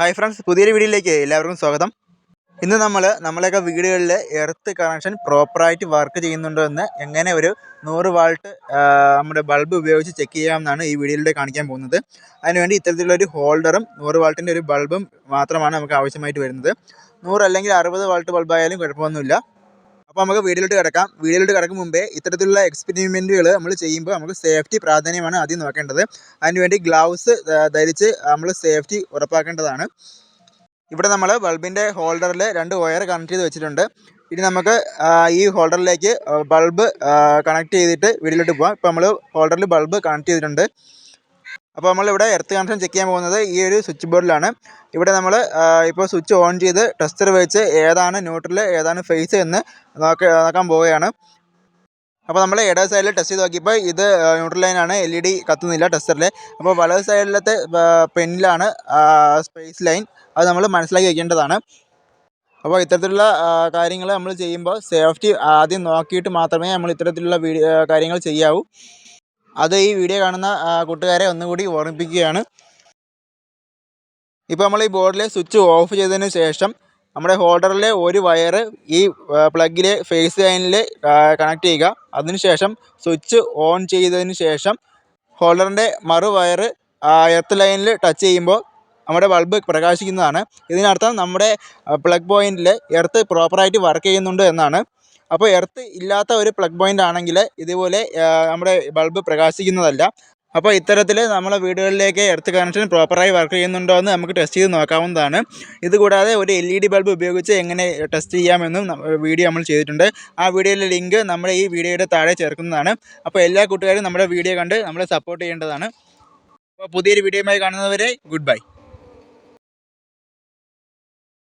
Hi friends പുതിയൊരു വീഡിയോയിലേക്ക് എല്ലാവർക്കും സ്വാഗതം. ഇന്ന് നമ്മൾ നമ്മളെയൊക്കെ വീടുകളിൽ എർത്ത് കണക്ഷൻ പ്രോപ്പറായിട്ട് വർക്ക് ചെയ്യുന്നുണ്ടോ എന്ന് എങ്ങനെ ഒരു നൂറ് വാൾട്ട് നമ്മുടെ ബൾബ് ഉപയോഗിച്ച് ചെക്ക് ചെയ്യാമെന്നാണ് ഈ വീഡിയോയിലൂടെ കാണിക്കാൻ പോകുന്നത്. അതിനുവേണ്ടി ഇത്തരത്തിലുള്ള ഒരു ഹോൾഡറും നൂറ് വാൾട്ടിന്റെ ഒരു ബൾബും മാത്രമാണ് നമുക്ക് ആവശ്യമായിട്ട് വരുന്നത്. നൂറ് അല്ലെങ്കിൽ അറുപത് വാൾട്ട് ബൾബായാലും കുഴപ്പമൊന്നുമില്ല. അപ്പോൾ നമുക്ക് വീഡിയോയിലോട്ട് കിടക്കാം. വീഡിയോയിലോട്ട് കിടക്കും മുമ്പേ ഇത്തരത്തിലുള്ള എക്സ്പെരിമെന്റുകൾ നമ്മൾ ചെയ്യുമ്പോൾ നമുക്ക് സേഫ്റ്റി പ്രാധാന്യമാണ് ആദ്യം നോക്കേണ്ടത്. അതിനുവേണ്ടി ഗ്ലൗസ് ധരിച്ച് നമ്മൾ സേഫ്റ്റി ഉറപ്പാക്കേണ്ടതാണ്. ഇവിടെ നമ്മൾ ബൾബിന്റെ ഹോൾഡറിൽ രണ്ട് വയർ കണക്ട് ചെയ്ത് വെച്ചിട്ടുണ്ട്. ഇനി നമുക്ക് ഈ ഹോൾഡറിലേക്ക് ബൾബ് കണക്ട് ചെയ്തിട്ട് വീഡിയോയിലോട്ട് പോകാം ഇപ്പോൾ നമ്മൾ ഹോൾഡറിൽ ബൾബ് കണക്ട് ചെയ്തിട്ടുണ്ട്. അപ്പോൾ നമ്മളിവിടെ എർത്ത് കണക്ഷൻ ചെക്ക് ചെയ്യാൻ പോകുന്നത് ഈ ഒരു സ്വിച്ച് ബോർഡിലാണ്. ഇവിടെ നമ്മൾ ഇപ്പോൾ സ്വിച്ച് ഓൺ ചെയ്ത് ടെസ്റ്റർ വെച്ച് ഏതാണ് ന്യൂട്രൽ ഏതാണ് ഫേസ് എന്ന് നോക്ക നോക്കാൻ പോവുകയാണ്. അപ്പോൾ നമ്മൾ ഇടത് സൈഡിൽ ടെസ്റ്റ് ചെയ്ത് നോക്കിയപ്പോൾ ഇത് ന്യൂട്രൽ ലൈനാണ് എൽ ഇ ഡി കത്തുന്നില്ല ടെസ്റ്ററിൽ അപ്പോൾ വലത് സൈഡിലത്തെ പെന്നിലാണ് സ്പേസ് ലൈൻ അത് നമ്മൾ മനസ്സിലാക്കി വയ്ക്കേണ്ടതാണ് അപ്പോൾ ഇത്തരത്തിലുള്ള കാര്യങ്ങൾ നമ്മൾ ചെയ്യുമ്പോൾ സേഫ്റ്റി ആദ്യം നോക്കിയിട്ട് മാത്രമേ നമ്മൾ ഇത്തരത്തിലുള്ള കാര്യങ്ങൾ ചെയ്യാവൂ. അത് ഈ വീഡിയോ കാണുന്ന കൂട്ടുകാരെ ഒന്നുകൂടി ഓർമ്മിപ്പിക്കുകയാണ്. ഇപ്പോൾ നമ്മൾ ഈ ബോർഡിലെ സ്വിച്ച് ഓഫ് ചെയ്തതിന് ശേഷം നമ്മുടെ ഹോൾഡറിലെ ഒരു വയർ ഈ പ്ലഗിലെ ഫേസ് ലൈനിൽ കണക്ട് ചെയ്യുക. അതിനുശേഷം സ്വിച്ച് ഓൺ ചെയ്തതിന് ശേഷം ഹോൾഡറിന്റെ മറു വയറ് എർത്ത് ലൈനിൽ ടച്ച് ചെയ്യുമ്പോൾ നമ്മുടെ ബൾബ് പ്രകാശിക്കുന്നതാണ്. ഇതിനർത്ഥം നമ്മുടെ പ്ലഗ് പോയിന്റിൽ എർത്ത് പ്രോപ്പറായിട്ട് വർക്ക് ചെയ്യുന്നുണ്ട് എന്നാണ്. അപ്പോൾ എർത്ത് ഇല്ലാത്ത ഒരു പ്ലഗ് പോയിന്റ് ആണെങ്കിൽ ഇതുപോലെ നമ്മുടെ ബൾബ് പ്രകാശിക്കുന്നതല്ല. അപ്പോൾ ഇത്തരത്തിൽ നമ്മളെ വീടുകളിലേക്ക് എർത്ത് കണക്ഷൻ പ്രോപ്പറായി വർക്ക് ചെയ്യുന്നുണ്ടോ എന്ന് നമുക്ക് ടെസ്റ്റ് ചെയ്ത് നോക്കാവുന്നതാണ്. ഇതുകൂടാതെ ഒരു എൽ ഇ ഡി ബൾബ് ഉപയോഗിച്ച് എങ്ങനെ ടെസ്റ്റ് ചെയ്യാമെന്നും വീഡിയോ നമ്മൾ ചെയ്തിട്ടുണ്ട്. ആ വീഡിയോയിലെ ലിങ്ക് നമ്മുടെ ഈ വീഡിയോയുടെ താഴെ ചേർക്കുന്നതാണ്. അപ്പോൾ എല്ലാ കൂട്ടുകാരും നമ്മുടെ വീഡിയോ കണ്ട് നമ്മളെ സപ്പോർട്ട് ചെയ്യേണ്ടതാണ്. അപ്പോൾ പുതിയൊരു വീഡിയോയുമായി കാണുന്നവരെ ഗുഡ് ബൈ